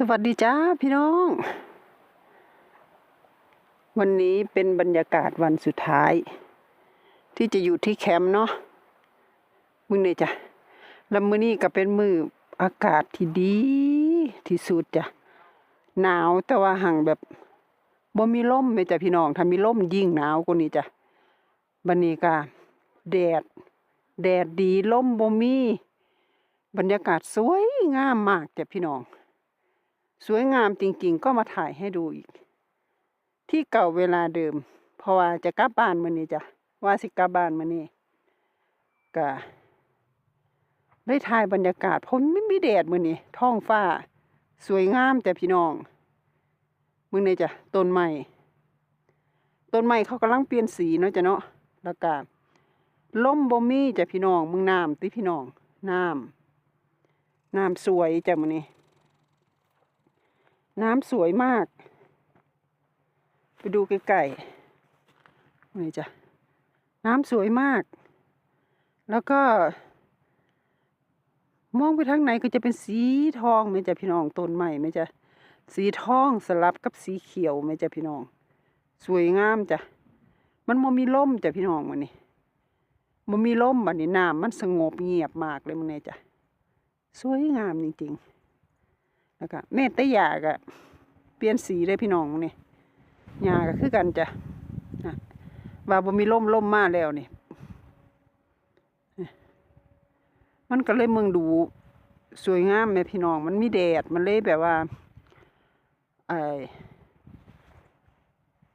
สวัสดีจ้าพี่น้อง วันนี้เป็นบรรยากาศวันสุดท้าย ที่จะอยู่ที่แคมป์เนาะมึงเนี่ยจ้ะแล้วมือนี้ก็เป็นมืออากาศที่ดี ที่สุดจ้ะหนาวแต่ว่าห่างแบบบ่มีลมเลยจ้ะพี่น้องถ้ามีลมยิ่งหนาวกว่านี้จ้ะบันนี้ก็แดด แดดดีลมบ่มี บรรยากาศสวยงามมากจ้ะพี่น้อง สวยงามจริงๆ ก็มาถ่ายให้ดูอีก ที่เก่าเวลาเดิม เพราะว่าจะกลับบ้านมื้อนี้จ้ะว่าสิกลับบ้านมื้อนี้ก็ได้ถ่ายบรรยากาศเพราะไม่มีแดดมื้อนี้ท้องฟ้า สวยงามแต่พี่น้องมื้อนี้จ้ะต้นไม้ต้นไม้เขากำลังเปลี่ยนสีเนาะจ้ะเนาะแล้วก็ลมบ่มีจ้ะพี่น้องมึงน้ำติพี่น้องน้ำน้ำสวยจ้ะมื้อนี้ น้ำสวยมาก ไปดูใกลๆนี่จ้ะ น้ำสวยมาก แล้วก็ มองไปทางไหนก็จะเป็นสีทองไหมจ้ะพี่น้องต้นใหม่ไหมจ้ะ สีทองสลับกับสีเขียวไหมจ้ะพี่น้อง สวยงามจ้ะ มันบ่มีลมจ้ะพี่น้องมันนี่มันมีลมบัดนี้น้ำมันสงบเงียบมากเลยมันนี่จ้ะ สวยงามจริงๆ แล้วก็แม่ตะยาก็เปลี่ยนสีเลยพี่น้องนี่ยาก็คือกันจ้ะว่าบ่มีล่มล่มมาแล้วนี่มันก็เลยเมืองดูสวยงามแม่พี่น้องมันมีแดดมันเลยแบบว่าไอ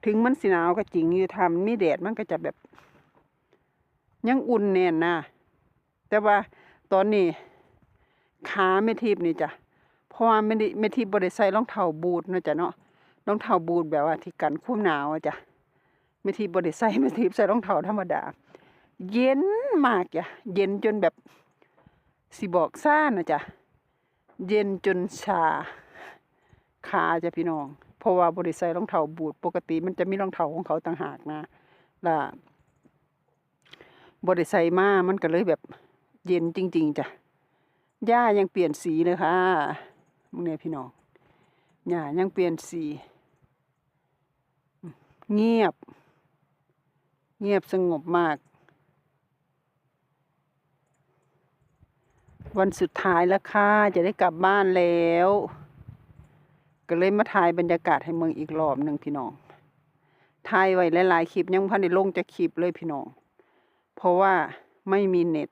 ถึงมันสิหนาวก็จริงอยู่ทำมีแดดมันก็จะแบบยังอุ่นแน่นนะแต่ว่าตอนนี้ขาไม่ทิพนี่จ้ะ เพราะว่าไม่ได้ไม่ทิพย์บริใส่รองเท้าบูทนะจ้ะเนาะรองเท้าบูทแบบว่าที่กันความหนาวอะจ้ะไม่ทิพย์บริใส่ไม่ทิพย์ใส่รองเท้าธรรมดา เย็นมากจ้ะเย็นจนแบบสิบอกซ่านะจ้ะเย็นจนชาขาจ้ะพี่น้อง เพราะว่าบริใส่รองเท้าบูทปกติมันจะมีรองเท้าของเขาต่างหากนะล่ะบริใส่มามันก็เลยแบบเย็นจริง ๆจ้ะหญ้ายังเปลี่ยนสีเลยค่ะ มึงเนี่ยพี่น้องหญ้ายังเปลี่ยนสี เงียบ เงียบสงบมาก วันสุดท้ายแล้วค่ะ จะได้กลับบ้านแล้ว ก็เลยมาถ่ายบรรยากาศให้เมืองอีกรอบหนึ่งพี่น้องถ่ายไว้หลายๆคลิปยังพันได้ลงจะคลิปเลยพี่น้อง เพราะว่าไม่มีเน็ต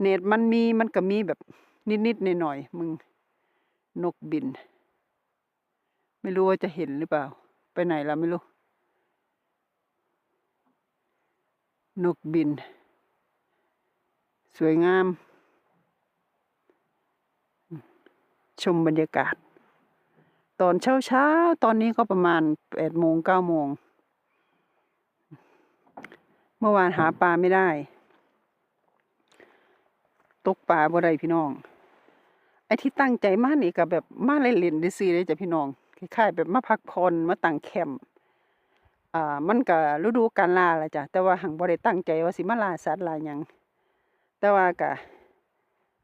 เน็ตมันมีมันก็มีแบบนิดๆหน่อยๆมึง นกบิน ไม่รู้ว่าจะเห็นหรือเปล่า ไปไหนแล้วไม่รู้ นกบิน สวยงาม ชมบรรยากาศ ตอนเช้าเช้าๆตอนนี้ก็ประมาณแปดโมงเก้าโมง เมื่อวานหาปลาไม่ได้ ตกปลาบ่ได้พี่น้อง อ้ที่ตั้งใจมานี่ก็แบบมาเล่นๆซื่อๆเลยจ้ะพี่น้องคล้ายๆแบบมาพักผ่อนมาตั้งแคมป์อ่ามันก็ฤดูการล่าละจ้ะแต่ว่าหังบ่ได้ตั้งใจว่าสิมาล่าสัตว์ล่าหยังแต่ว่าก็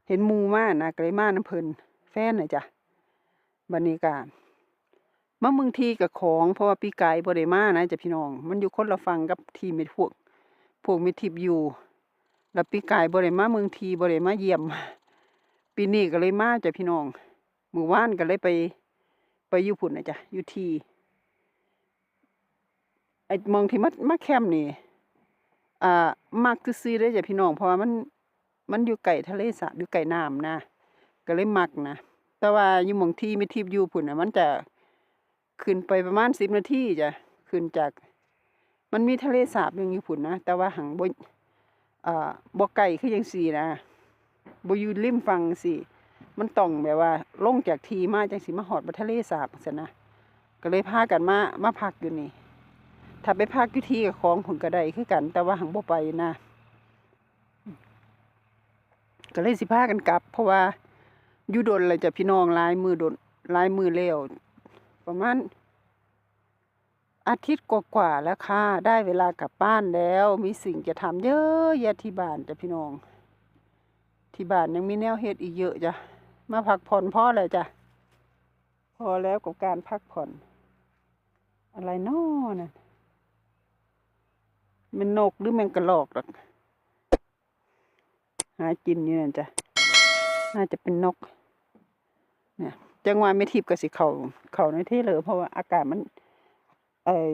เห็นมูมานะก็เลยมาน้ำเพิ่นแฟนน่ะจ้ะบัดนี้ก็มาเมืองทีกับของเพราะว่าปีกายบ่ได้มานะจ้ะพี่น้อง มันอยู่คนละฝั่งกับที่มีพวก พวกมีทิพย์อยู่ แล้วปีกายบ่ได้มาเมืองทีบ่ได้มาเยี่ยม ปีนี้ก็เลยมาจ้ะพี่น้องหมู่บ้านก็เลยไป ไปอยู่พุ่นนะจ้ะอยู่ทีไอ้หมองที่มามาแคมป์นี่อ่ามักซื่อๆเด้จ้ะพี่น้องเพราะว่ามันมันอยู่ไกลทะเลสาบอยู่ไกลน้ำนะก็เลยมักนะแต่ว่าอยู่หมองที่มีทิพย์อยู่พุ่นนะมันจะขึ้นไปประมาณสิบนาทีจ้ะขึ้นจากมันมีทะเลสาบหนึงอยู่พุ่นนะแต่ว่าหังบ่อ่าบ่ไกลคือจังซี่นะ บ่อยู่ริมฝั่งสิมันต้องแบบว่าลงจากทีมาจังสิมาหอดบนทะเลสาบซั่นะก็เลยพากันมามาพักอยู่นี่ ถ้าไปพักอยู่ที่กับของผลก็ไดคือกัน แต่ว่าหังบ่ไปนะก็เลยสิพากันกลับ เพราะว่าอยู่ดนเลยจะพี่น้องลายมือดนลายมือแล้วประมาณอาทิตย์กว่าๆแล้วค่ะ ได้เวลากลับบ้านแล้ว มีสิ่งจะทำเยอะแยะที่บ้านจ้ะพี่น้อง ที่บ้านยังมีแนวเฮ็ดอีกเยอะจ้ะ มาพักผ่อนพ่อเลยจ้ะ พอแล้วกับการพักผ่อน อะไรน้อน่ะมันนกหรือแมงกระรอกหรอกหากินอยู่นั่นจ้ะ น่าจะเป็นนก เนี่ยจังหวะไม่ทิพย์กับสิเขาเขาในที่เลยเพราะว่าอากาศมัน เออ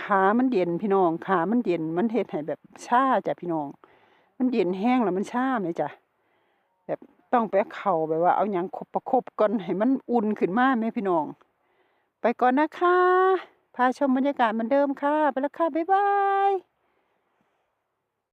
ขามันเย็นพี่น้องขามันเย็นมันเฮ็ดให้แบบชาจ้ะพี่น้อง มันเย็นแห้งแล้วมันชาไหมจ้ะ แบบต้องไปเข่าแบบว่าเอาอยังคบประคบก่อนให้มันอุ่นขึ้นมาแม่พี่น้อง ไปก่อนนะคะ พาชมบรรยากาศเหมือนเดิมค่ะ ไปแล้วค่ะ บ๊ายบาย